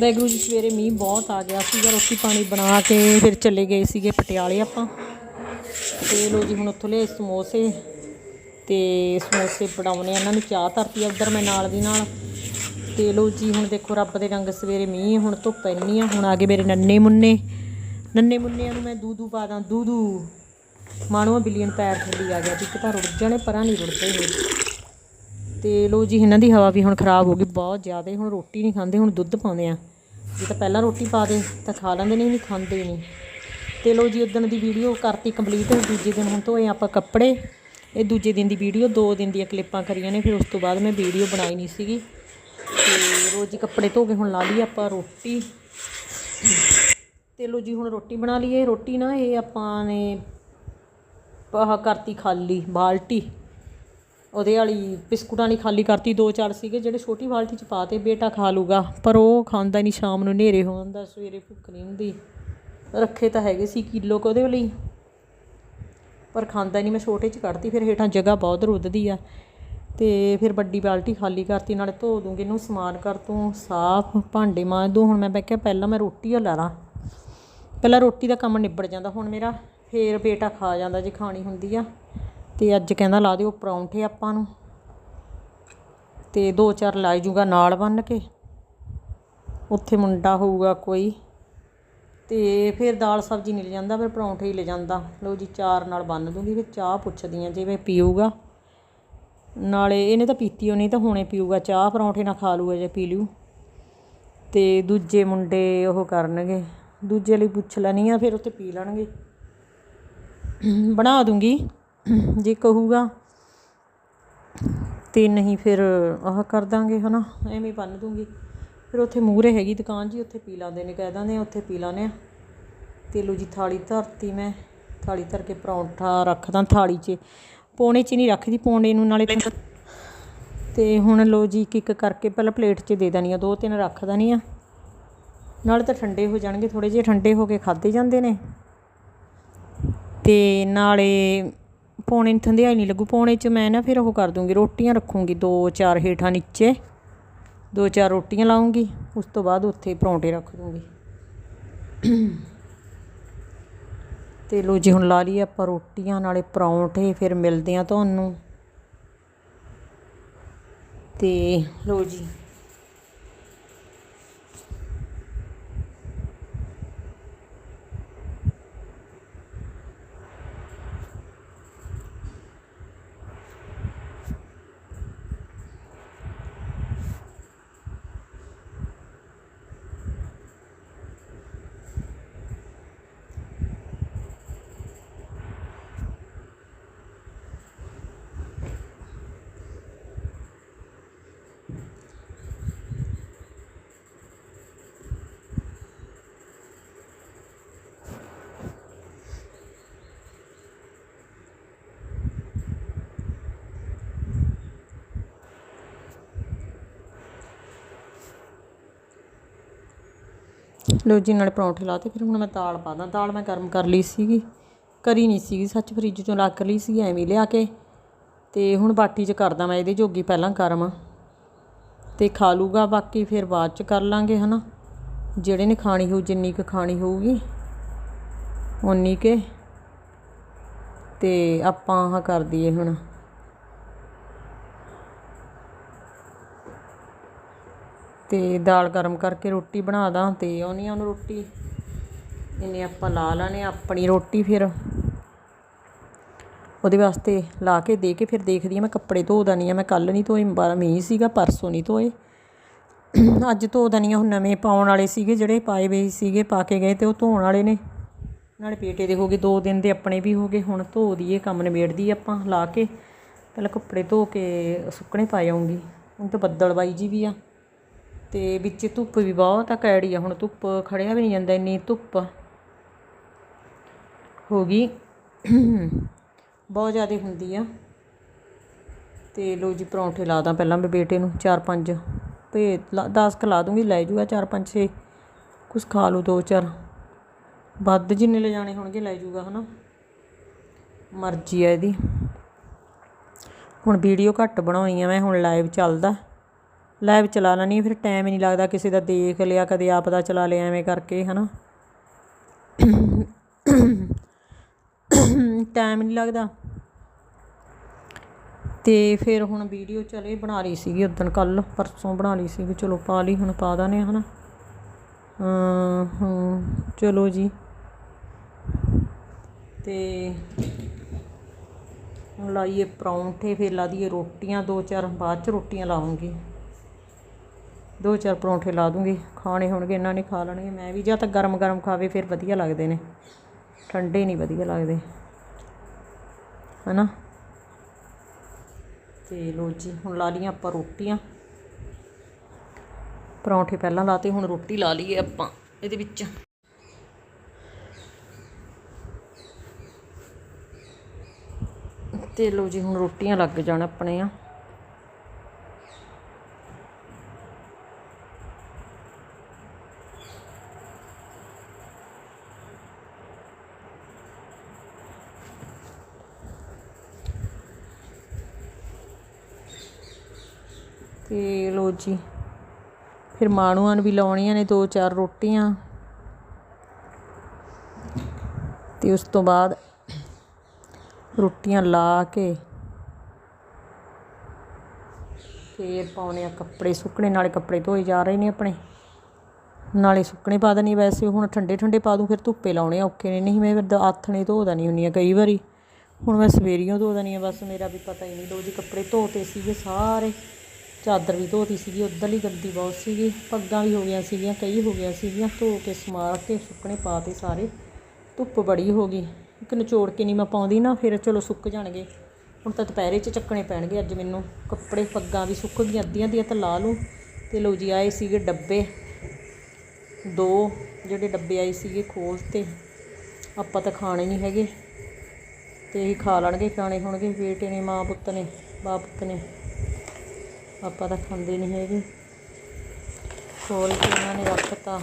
ਵੈਗਰੂ ਜੀ, ਸਵੇਰੇ ਮੀਂਹ ਬਹੁਤ ਆ ਗਿਆ ਸੀਗਾ, ਰੋਟੀ ਪਾਣੀ ਬਣਾ ਕੇ ਫਿਰ ਚਲੇ ਗਏ ਸੀਗੇ ਪਟਿਆਲੇ ਆਪਾਂ। ਤੇ ਲੋ ਜੀ, ਹੁਣ ਉੱਥੋਂ ਲਏ ਸਮੋਸੇ ਤੇ ਸਮੋਸੇ ਬਣਾਉਣੇ ਆ। ਇਹਨਾਂ ਨੂੰ ਚਾਹ ਧਰਤੀ ਆ ਉੱਧਰ, ਮੈਂ ਨਾਲ ਦੀ ਨਾਲ। ਤੇ ਲੋ ਜੀ, ਹੁਣ ਦੇਖੋ ਰੱਬ ਦੇ ਰੰਗ ਸਵੇਰੇ ਮੀਂਹ ਹੁਣ ਧੁੱਪ ਇੰਨੀ ਆ। ਹੁਣ ਆ ਗਏ ਮੇਰੇ ਨੰਨੇ ਮੁੰਨੇ। ਨੰਨੇ ਮੁੰਨਿਆਂ ਨੂੰ ਮੈਂ ਦੂਦੂ ਪਾ ਦਾਂ, ਦੂਦੂ। ਮਾਣੋ ਬਿਲੀਅਨ ਪੈਰ ਥੱਲੇ ਆ ਗਿਆ, ਵੀ ਇੱਕ ਤਾਂ ਰੁੜ ਜਾਣੇ, ਪਰਾਂ ਨਹੀਂ ਰੁੜਦੇ ਇਹ। ਤੇ ਲੋ ਜੀ, ਇਹਨਾਂ ਦੀ ਹਵਾ ਵੀ ਹੁਣ ਖਰਾਬ ਹੋ ਗਈ, ਬਹੁਤ ਜ਼ਿਆਦਾ। ਹੁਣ ਰੋਟੀ ਨਹੀਂ ਖਾਂਦੇ, ਹੁਣ ਦੁੱਧ ਪਾਉਂਦੇ ਆ। ਜੇ ਤਾਂ ਪਹਿਲਾਂ ਰੋਟੀ ਪਾ ਦੇ, ਤਾਂ ਖਾ ਲੈਂਦੇ ਨਹੀਂ ਨਹੀਂ ਖਾਂਦੇ ਨਹੀਂ। ਤੇ ਲੋ ਜੀ ਉਦਣ ਦੀ ਵੀਡੀਓ ਕਰਤੀ ਕੰਪਲੀਟ, ਦੂਜੇ ਦਿਨ ਹੁਣ ਧੋਏ ਆਪਾਂ ਕੱਪੜੇ। ਇਹ ਦੂਜੇ ਦਿਨ ਦੀ ਵੀਡੀਓ, ਦੋ ਦਿਨ ਦੀਆਂ ਕਲਿੱਪਾਂ ਕਰੀਆਂ ਨੇ, ਫਿਰ ਉਸ ਤੋਂ ਬਾਅਦ ਮੈਂ ਵੀਡੀਓ ਬਣਾਈ ਨਹੀਂ ਸੀਗੀ। ਤੇ ਰੋਜ਼ ਕੱਪੜੇ ਧੋ ਕੇ ਹੁਣ ਲਾ ਲਈ ਆਪਾਂ ਰੋਟੀ। ਤੇ ਲੋ ਜੀ, ਹੁਣ ਰੋਟੀ ਬਣਾ ਲਈਏ। ਰੋਟੀ ਨਾ, ਇਹ ਆਪਾਂ ਨੇ ਆਹ ਕਰਤੀ ਖਾਲੀ, ਬਾਲਟੀ। ਉਹਦੇ ਵਾਲੀ ਬਿਸਕੁਟਾਂ ਵਾਲੀ ਖਾਲੀ ਕਰਤੀ, ਦੋ ਚਾਰ ਸੀਗੇ ਜਿਹੜੇ ਛੋਟੀ ਬਾਲਟੀ ਚ ਪਾਤੇ, ਬੇਟਾ ਖਾ ਲੂਗਾ। ਪਰ ਉਹ ਖਾਂਦਾ ਨਹੀਂ ਸ਼ਾਮ ਨੂੰ ਹਨੇਰੇ ਹੋ ਜਾਂਦਾ, ਸਵੇਰੇ ਭੁੱਖ ਨਹੀਂ ਹੁੰਦੀ। ਰੱਖੇ ਤਾਂ ਹੈਗੇ ਸੀ ਕਿਲੋ ਕੁ ਉਹਦੇ ਲਈ। ਪਰ ਖਾਂਦਾ ਨਹੀਂ ਮੈਂ ਛੋਟੇ ਚ ਕੱਢਤੀ, ਫਿਰ ਹੇਠਾਂ ਜਗ੍ਹਾ ਬਹੁਤ ਰੁੱਦਦੀ ਆ। ਤੇ ਫਿਰ ਵੱਡੀ ਬਾਲਟੀ ਖਾਲੀ ਕਰਤੀ, ਨਾਲੇ ਧੋ ਦੂੰਗੀ ਇਹਨੂੰ, ਸਮਾਨ ਕਰ ਤੂੰ, ਸਾਫ਼, ਭਾਂਡੇ ਮਾਂਜ ਦੂੰ। ਹੁਣ ਮੈਂ ਬੈ ਪਹਿਲਾਂ ਮੈਂ ਰੋਟੀ ਓ ਲਾ ਲਾਂ ਪਹਿਲਾਂ ਰੋਟੀ ਦਾ ਕੰਮ ਨਿਬੜ ਜਾਂਦਾ ਹੁਣ ਮੇਰਾ, ਫੇਰ ਬੇਟਾ ਖਾ ਜਾਂਦਾ ਜੇ ਖਾਣੀ ਹੁੰਦੀ ਆ। ਤੇ ਅੱਜ ਕਹਿੰਦਾ ਲਾ ਦਿਓ ਪਰੌਂਠੇ ਆਪਾਂ ਨੂੰ। ਤੇ ਦੋ ਚਾਰ ਲਾਈ ਜੂਗਾ ਨਾਲ ਬੰਨ ਕੇ। ਉੱਥੇ ਮੁੰਡਾ ਹੋਊਗਾ ਕੋਈ। ਤੇ ਫਿਰ ਦਾਲ ਸਬਜ਼ੀ ਨਹੀਂ ਲੈ ਜਾਂਦਾ, ਫਿਰ ਪਰੌਂਠੇ ਹੀ ਲੈ ਜਾਂਦਾ। ਲਓ ਜੀ, ਚਾਰ ਨਾਲ ਬੰਨ ਦੂੰਗੀ, ਫਿਰ ਚਾਹ ਪੁੱਛਦੀ ਆ ਜਿਵੇਂ ਪੀਊਗਾ। ਨਾਲੇ ਇਹਨੇ ਤਾਂ ਪੀਤੀ ਹੋ ਨਹੀਂ ਤਾਂ ਹੁਣੇ ਪੀਊਗਾ ਚਾਹ, ਪਰੌਂਠੇ ਨਾਲ ਖਾ ਲੂਗਾ ਜੇ ਪੀ ਲਿਓ ਤੇ ਦੂਜੇ ਮੁੰਡੇ ਉਹ ਕਰਨਗੇ। ਦੂਜੇ ਲਈ ਪੁੱਛ ਲੈਣੀ ਆ, ਫਿਰ ਉੱਥੇ ਪੀ ਲੈਣਗੇ। ਬਣਾ ਦੂੰਗੀ। ਜੇ ਕਹੂਗਾ ਤੇ ਨਹੀਂ ਫਿਰ ਆਹ ਕਰ ਦਾਂਗੇ ਹਨਾ? ਐਵੇਂ ਹੀ ਬੰਨ ਦੂੰਗੀ। ਫਿਰ ਉੱਥੇ ਮੂਹਰੇ ਹੈਗੀ ਦੁਕਾਨ ਜੀ ਉੱਥੇ ਪੀ ਲਾਂਦੇ ਨੇ ਕਹਿ ਦਿੰਦੇ ਆ ਉੱਥੇ ਪੀ ਲਾਨੇ ਆ। ਤੇ ਲੋ ਜੀ ਥਾਲੀ ਧਰਤੀ ਮੈਂ ਥਾਲੀ ਧਰ ਕੇ ਪਰੌਂਠਾ ਰੱਖਦਾ ਥਾਲੀ 'ਚ। ਪੌਣੇ 'ਚ ਨਹੀਂ ਰੱਖਦੀ ਪੌਣੇ ਨੂੰ ਨਾਲੇ ਤੇ ਹੁਣ ਲੋ ਜੀ ਇੱਕ ਇੱਕ ਕਰਕੇ ਪਹਿਲਾਂ ਪਲੇਟ 'ਚ ਦੇ ਦੇਣੀ ਆ ਦੋ ਤਿੰਨ ਰੱਖ ਦੇਣੀ ਆ। ਨਾਲੇ ਤਾਂ ਠੰਡੇ ਹੋ ਜਾਣਗੇ ਥੋੜੇ ਜਿਹੇ ਠੰਡੇ ਹੋ ਕੇ ਖਾਦੇ ਜਾਂਦੇ ਨੇ। ਤੇ ਨਾਲੇ ਪੌਣੇ ਨੂੰ ਥੰਧਿਆਈ ਨਹੀਂ ਲੱਗੂ, ਪੌਣੇ 'ਚ ਮੈਂ ਨਾ ਫਿਰ ਉਹ ਕਰ ਦੂੰਗੀ, ਰੋਟੀਆਂ ਰੱਖੂੰਗੀ ਦੋ ਚਾਰ ਹੇਠਾਂ ਨੀਚੇ, ਦੋ ਚਾਰ ਰੋਟੀਆਂ ਲਾਉਂਗੀ, ਉਸ ਤੋਂ ਬਾਅਦ ਉੱਥੇ ਪਰੌਂਠੇ ਰੱਖ ਦੂੰਗੀ। ਤੇ ਲੋ ਜੀ, ਹੁਣ ਲਾ ਲਈ ਆਪਾਂ ਰੋਟੀਆਂ, ਨਾਲੇ ਪਰੌਂਠੇ, ਫਿਰ ਮਿਲਦੇ ਆ ਤੁਹਾਨੂੰ। ਤੇ ਲੋ ਜੀ ਲੋ ਜੀ, ਨਾਲੇ ਪਰੌਂਠੇ ਲਾਤੇ ਫਿਰ ਹੁਣ ਮੈਂ ਦਾਲ ਪਾ ਦਾਂ ਦਾਲ ਮੈਂ ਗਰਮ ਕਰ ਲਈ ਸੀਗੀ। ਕਰੀ ਨਹੀਂ ਸੀਗੀ, ਸੱਚ ਫਰਿੱਜ ਚੋਂ ਲੱਗ ਲਈ ਸੀ ਐਵੇਂ ਲਿਆ ਕੇ। ਤੇ ਹੁਣ ਬਾਟੀ 'ਚ ਕਰਦਾ ਮੈਂ ਇਹਦੇ ਜੋਗੀ ਪਹਿਲਾਂ ਗਰਮ ਤੇ ਖਾ ਲੂਗਾ, ਬਾਕੀ ਫਿਰ ਬਾਅਦ 'ਚ ਕਰ ਲਾਂਗੇ, ਹਨਾ। ਜਿਹੜੇ ਨੇ ਖਾਣੀ ਹੋਊ, ਜਿੰਨੀ ਕੁ ਖਾਣੀ ਹੋਊਗੀ ਉਨੀ ਕੇ। ਤੇ ਆਪਾਂ ਆਹ ਕਰ ਦਈਏ ਹੁਣ। ਤੇ ਦਾਲ ਗਰਮ ਕਰਕੇ ਰੋਟੀ ਬਣਾ ਦਾਂ ਅਤੇ ਆਉਣੀ ਆ ਉਹਨੂੰ ਰੋਟੀ। ਇਹਨੇ ਆਪਾਂ ਲਾ ਲੈਣੇ ਆਪਣੀ ਰੋਟੀ ਫਿਰ। ਉਹਦੇ ਵਾਸਤੇ ਲਾ ਕੇ ਦੇ ਕੇ ਫਿਰ ਦੇਖਦੀ ਆ ਮੈਂ ਕੱਪੜੇ ਧੋ ਦਣੀ ਆ। ਮੈਂ ਕੱਲ ਨਹੀਂ ਧੋਏ ਬਾਰਾਂ ਮੀਂਹ ਸੀਗਾ, ਪਰਸੋਂ ਨਹੀਂ ਧੋਏ। ਅੱਜ ਧੋ ਦਣੀ ਆ, ਹੁਣ ਨਵੇਂ ਪਾਉਣ ਵਾਲੇ ਸੀਗੇ ਜਿਹੜੇ ਪਾਏ ਵੇ ਸੀਗੇ, ਪਾ ਕੇ ਗਏ ਤੇ ਉਹ ਧੋਣ ਵਾਲੇ ਨੇ। ਨਾਲੇ ਪੇਟੇ ਦੇ ਹੋ ਗਏ 2 ਦਿਨ ਦੇ ਆਪਣੇ ਵੀ ਹੋ ਗਏ, ਹੁਣ ਧੋ ਦਈਏ, ਕੰਮ ਨਿਬੇੜਦੀ ਆਪਾਂ ਲਾ ਕੇ। ਪਹਿਲਾਂ ਕੱਪੜੇ ਧੋ ਕੇ ਸੁੱਕਣੇ ਪਾ ਆਉਂਗੀ। ਹੁਣ ਤਾਂ ਬੱਦਲ ਬੱਦਲਬਾਈ ਜੀ ਵੀ ਆ। ਤੇ ਵਿੱਚ ਧੁੱਪ ਵੀ ਬਹੁਤ ਆ, ਕੈੜੀ ਆ, ਹੁਣ ਧੁੱਪ ਖੜਿਆ ਵੀ ਨਹੀਂ ਜਾਂਦਾ, ਇੰਨੀ ਧੁੱਪ ਹੋ ਗਈ। ਬਹੁਤ ਜ਼ਿਆਦਾ ਹੁੰਦੀ ਆ। ਤੇ ਲੋ ਜੀ, ਪਰੌਂਠੇ ਲਾ ਦਾਂ ਪਹਿਲਾਂ ਮੈਂ ਬੇਟੇ ਨੂੰ, ਚਾਰ ਪੰਜ ਭੇ 10 ਕ ਲਾ ਦੂੰਗੀ, ਲੈ ਜੂਗਾ ਚਾਰ ਪੰਜ, ਛੇ, ਕੁਛ ਖਾ ਲੂ ਦੋ ਚਾਰ। ਵੱਧ ਜਿੰਨੇ ਲੈ ਜਾਣੇ ਹੋਣਗੇ, ਲੈ ਜੂਗਾ, ਹਨਾ। ਮਰਜ਼ੀ ਆ ਇਹਦੀ। ਹੁਣ ਵੀਡੀਓ ਘੱਟ ਬਣਾਉਣੀ ਆ ਮੈਂ, ਹੁਣ ਲਾਈਵ ਚੱਲਦਾ। ਲਾਈਵ ਚਲਾ ਲੈਣੀ ਫਿਰ ਟਾਈਮ ਹੀ ਨਹੀਂ ਲੱਗਦਾ ਕਿਸੇ ਦਾ ਦੇਖ ਲਿਆ, ਕਦੇ ਆਪ ਦਾ ਚਲਾ ਲਿਆ, ਐਵੇਂ ਕਰਕੇ, ਹਨਾ। ਟਾਈਮ ਨਹੀਂ ਲੱਗਦਾ। ਤੇ ਫਿਰ ਹੁਣ ਵੀਡੀਓ ਚਲੇ, ਬਣਾ ਲਈ ਸੀਗੀ ਉਦੋਂ ਕੱਲ ਪਰਸੋਂ ਬਣਾ ਲਈ ਸੀਗੀ, ਚਲੋ ਪਾ ਲਈ, ਹੁਣ ਪਾ ਦਾਨੇ ਹਨਾ। ਹਾਂ ਹਾਂ, ਚਲੋ ਜੀ। ਤੇ ਹੁਣ ਲਾਈਏ ਪਰੌਂਠੇ, ਫਿਰ ਲਾ ਦਈਏ ਰੋਟੀਆਂ, ਦੋ ਚਾਰ, ਬਾਅਦ ਚ ਰੋਟੀਆਂ ਲਾਉਂਗੀ ਦੋ ਚਾਰ ਪਰੌਂਠੇ ਲਾ ਦੂੰਗੀ, ਖਾਣੇ ਹੋਣਗੇ ਇਹਨਾਂ ਨੇ ਖਾ ਲੈਣਗੇ, ਮੈਂ ਵੀ ਜਾਂ ਤਾਂ ਗਰਮ ਗਰਮ ਖਾਵੇ, ਫਿਰ ਵਧੀਆ ਲੱਗਦੇ ਨੇ। ਠੰਡੇ ਨਹੀਂ ਵਧੀਆ ਲੱਗਦੇ। ਹਨਾ? ਤੇ ਲੋ ਜੀ, ਹੁਣ ਲਾ ਲਈਆਂ ਆਪਾਂ ਰੋਟੀਆਂ। ਪਰੌਂਠੇ ਪਹਿਲਾਂ ਲਾਤੇ, ਹੁਣ ਰੋਟੀ ਲਾ ਲਈਏ ਆਪਾਂ, ਇਹਦੇ ਵਿੱਚ। ਤੇ ਲੋ ਜੀ, ਹੁਣ ਰੋਟੀਆਂ ਲੱਗ ਜਾਣ ਆਪਣੇ ਆ। ਤੇ ਲੋ ਜੀ। ਫਿਰ ਮਾਣੂਆਂ ਨੂੰ ਵੀ ਲਾਉਣੀਆਂ ਨੇ ਦੋ ਚਾਰ ਰੋਟੀਆਂ। ਤੇ ਉਸ ਤੋਂ ਬਾਅਦ ਰੋਟੀਆਂ ਲਾ ਕੇ ਫੇਰ ਪਾਉਣੇ ਆ ਕੱਪੜੇ ਸੁੱਕਣੇ, ਨਾਲੇ ਕੱਪੜੇ ਧੋਏ ਜਾ ਰਹੇ ਨੇ ਆਪਣੇ। ਨਾਲੇ ਸੁੱਕਣੇ ਪਾ ਦੇਣੀ ਵੈਸੇ, ਹੁਣ ਠੰਡੇ ਠੰਡੇ ਪਾ ਦੂੰ, ਫਿਰ ਧੁੱਪੇ ਲਾਉਣੇ ਔਖੇ ਨੇ। ਨਹੀਂ, ਮੈਂ ਫਿਰ ਆਥਣੇ ਧੋ ਦੇਣੀ ਹੁੰਦੀ ਆ ਕਈ ਵਾਰੀ। ਹੁਣ ਮੈਂ ਸਵੇਰੀਓ ਧੋ ਦੇਣੀ ਆ, ਬਸ ਮੇਰਾ ਵੀ ਪਤਾ ਹੀ ਨਹੀਂ ਲੋ ਜੀ ਕੱਪੜੇ ਧੋਤੇ ਸੀਗੇ ਸਾਰੇ। ਚਾਦਰ ਵੀ ਧੋਤੀ ਸੀਗੀ, ਉੱਧਰਲੀ ਗੰਦੀ ਬਹੁਤ ਸੀਗੀ, ਪੱਗਾਂ ਵੀ ਹੋ ਗਈਆਂ ਸੀਗੀਆਂ, ਕਈ ਹੋ ਗਈਆਂ ਸੀਗੀਆਂ, ਧੋ ਕੇ ਸਮਾਰ ਕੇ ਸੁੱਕਣੇ ਪਾਤੇ ਸਾਰੇ, ਧੁੱਪ ਬੜੀ ਹੋ ਗਈ, ਇੱਕ ਨਿਚੋੜ ਕੇ ਨਹੀਂ ਮੈਂ ਪਾਉਂਦੀ ਨਾ, ਫਿਰ ਚਲੋ ਸੁੱਕ ਜਾਣਗੇ, ਹੁਣ ਤਾਂ ਦੁਪਹਿਰੇ 'ਚ ਚੱਕਣੇ ਪੈਣਗੇ ਅੱਜ ਮੈਨੂੰ, ਕੱਪੜੇ, ਪੱਗਾਂ ਵੀ ਸੁੱਕ ਗਈਆਂ, ਅੱਧੀਆਂ ਦੀਆਂ ਤਾਂ ਲਾ ਲੂੰ, ਤੇ ਲੋ ਜੀ ਆਏ ਸੀਗੇ ਡੱਬੇ, ਦੋ ਜਿਹੜੇ ਡੱਬੇ ਆਏ ਸੀਗੇ ਖੋਲ ਤੇ, ਆਪਾਂ ਤਾਂ ਖਾਣੇ ਨਹੀਂ ਹੈਗੇ, ਤੇ ਇਹ ਖਾ ਲੈਣਗੇ, ਖਾਣੇ ਹੋਣਗੇ, ਬੇਟੇ ਨੇ, ਮਾਂ ਪੁੱਤ ਨੇ, ਬਾਪ ਪੁੱਤ ਨੇ ਆਪਾਂ ਤਾਂ ਖਾਂਦੇ ਨਹੀਂ ਹੈਗੇ। ਖੋਲ ਕੇ ਉਹਨਾਂ ਨੇ ਰੱਖਤਾ